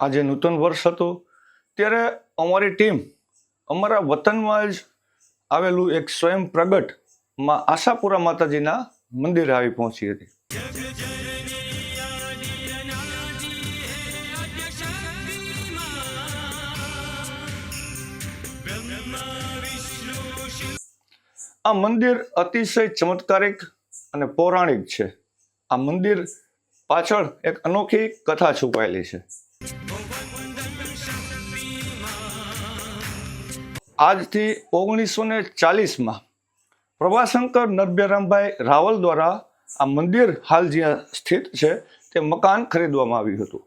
આજે નૂતન વર્ષ હતું, ત્યારે અમારી ટીમ અમારા વતનમાં જ આવેલું એક સ્વયં પ્રગટમાં આશાપુરા માતાજીના મંદિરે આવી પહોંચી હતી. આ મંદિર અતિશય ચમત્કારિક અને પૌરાણિક છે. આ મંદિર પાછળ એક અનોખી કથા છુપાયેલી છે. આજથી ઓગણીસો ને ચાલીસમાં પ્રભાશંકર નરભ્યરામભાઈ રાવલ દ્વારા આ મંદિર હાલ જ્યાં સ્થિત છે, તે મકાન ખરીદવામાં આવ્યું હતું.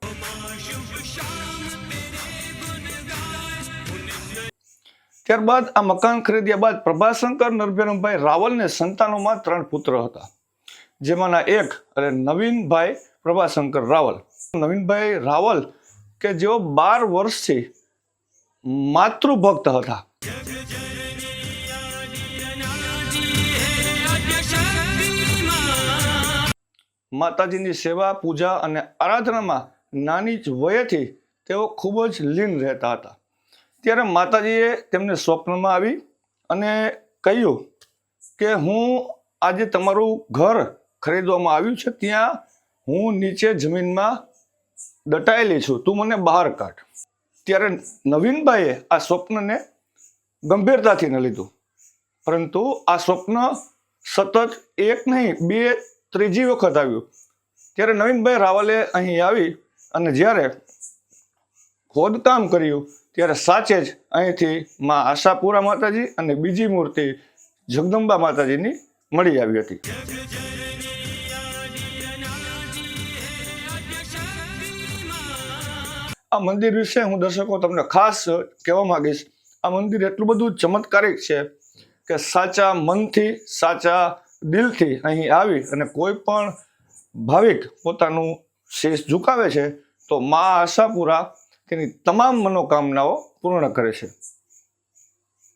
ત્યારબાદ આ મકાન ખરીદ્યા બાદ પ્રભાશંકર નરભેરમભાઈ રાવલને સંતાનોમાં ત્રણ પુત્ર હતા, જેમાંના એક એટલે નવીનભાઈ પ્રભાશંકર રાવલ. નવીનભાઈ રાવલ કે જેઓ બાર વર્ષથી માતૃભક્ત હતા. માતાજીની સેવા, પૂજા અને આરાધનામાં નાની જ વયેથી તેઓ ખૂબ જ લીન રહેતા હતા. ત્યારે માતાજીએ તેમને સ્વપ્નમાં આવી અને કહ્યું કે હું આજે તમારું ઘર ખરીદવામાં આવ્યું છે, ત્યાં હું નીચે જમીનમાં દટાયેલી છું, તું મને બહાર કાઢ. ત્યારે નવીનભાઈએ આ સ્વપ્નને ગંભીરતાથી ન લીધું. પરંતુ આ સ્વપ્ન સતત એક નહીં, બે ત્રીજી વખત આવ્યું. ત્યારે નવીનભાઈ રાવલે અહીં આવી અને જ્યારે ખોદકામ કર્યું, ત્યારે સાચે જ અહીંથી માં આશાપુરા માતાજી અને બીજી મૂર્તિ જગદંબા માતાજીની મળી આવી હતી. આ મંદિર વિશે હું દર્શકો તમને ખાસ કહેવા માંગીશ. આ મંદિર એટલું બધું ચમત્કારિક છે કે સાચા મનથી સાચા દિલથી અહીં આવી અને કોઈ પણ ભાવિક પોતાનું શેષ ઝુકાવે છે, તો મા આશાપુરા તેની તમામ મનોકામનાઓ પૂર્ણ કરે છે.